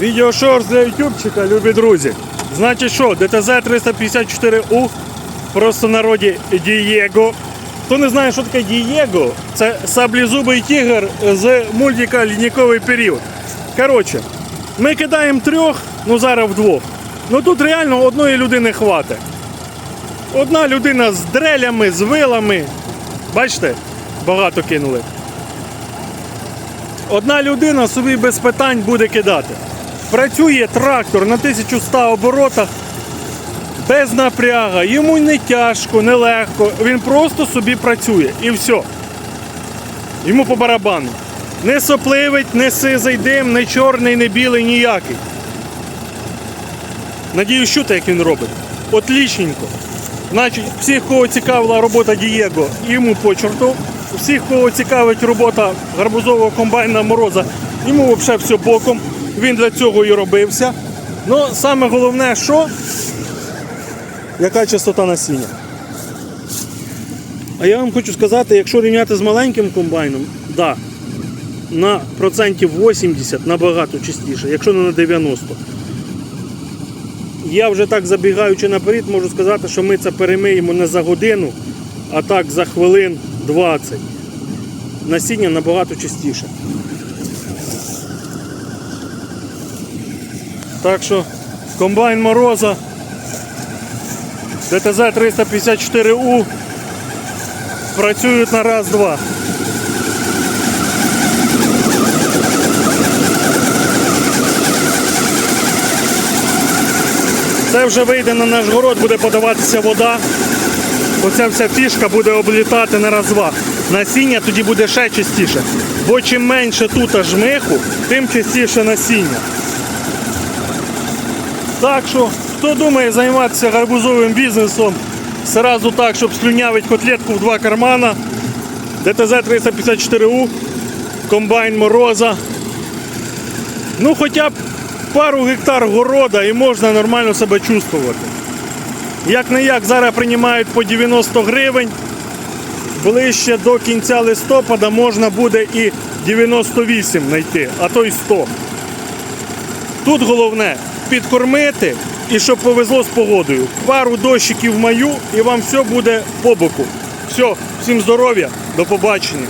Відеошорс для ютубчика, любі друзі. Значить що, ДТЗ 354У, просто народі Дієго. Хто не знає, що таке Дієго, це саблезубий тігр з мультика Лідніковий період. Коротше, ми кидаємо трьох, ну зараз вдвох. Ну тут реально одної людини хватить. Одна людина з дрелями, з вилами. Бачите, багато кинули. Одна людина собі без питань буде кидати. Працює трактор на 1100 оборотах без напряга, йому не тяжко, не легко. Він просто собі працює і все. Йому по барабану. Не сопливить, не сизий дим, не чорний, не білий, ніякий. Надіюсь, чути, як він робить. Отлічненько. Значить, всіх, кого цікавила робота Дієго, йому по чорту. Всіх, кого цікавить робота гарбузового комбайна Мороза, йому взагалі все боком. Він для цього і робився. Ну, саме головне, що яка частота насіння. А я вам хочу сказати, якщо рівняти з маленьким комбайном, да, на процентів 80 набагато частіше, якщо не на 90. Я вже так забігаючи наперед, можу сказати, що ми це перемиємо не за годину, а так за хвилин 20. Насіння набагато частіше. Так що комбайн Мороза ДТЗ 354У працюють на раз-два. Це вже вийде на наш город, буде подаватися вода. Оця вся фішка буде облітати на раз-два. Насіння тоді буде ще частіше. Бо чим менше тут жмиху, тим частіше насіння. Так що, хто думає займатися гарбузовим бізнесом, сразу так, щоб слюнявить котлетку в два кармана, ДТЗ 354У, комбайн Мороза. Ну хоча б пару гектар города і можна нормально себе чувствувати. Як не як зараз приймають по 90 гривень. Ближче до кінця листопада можна буде і 98 знайти, а то й 100. Тут головне підкормити і щоб повезло з погодою. Пару дощиків маю і вам все буде по боку. Все, всім здоров'я, до побачення.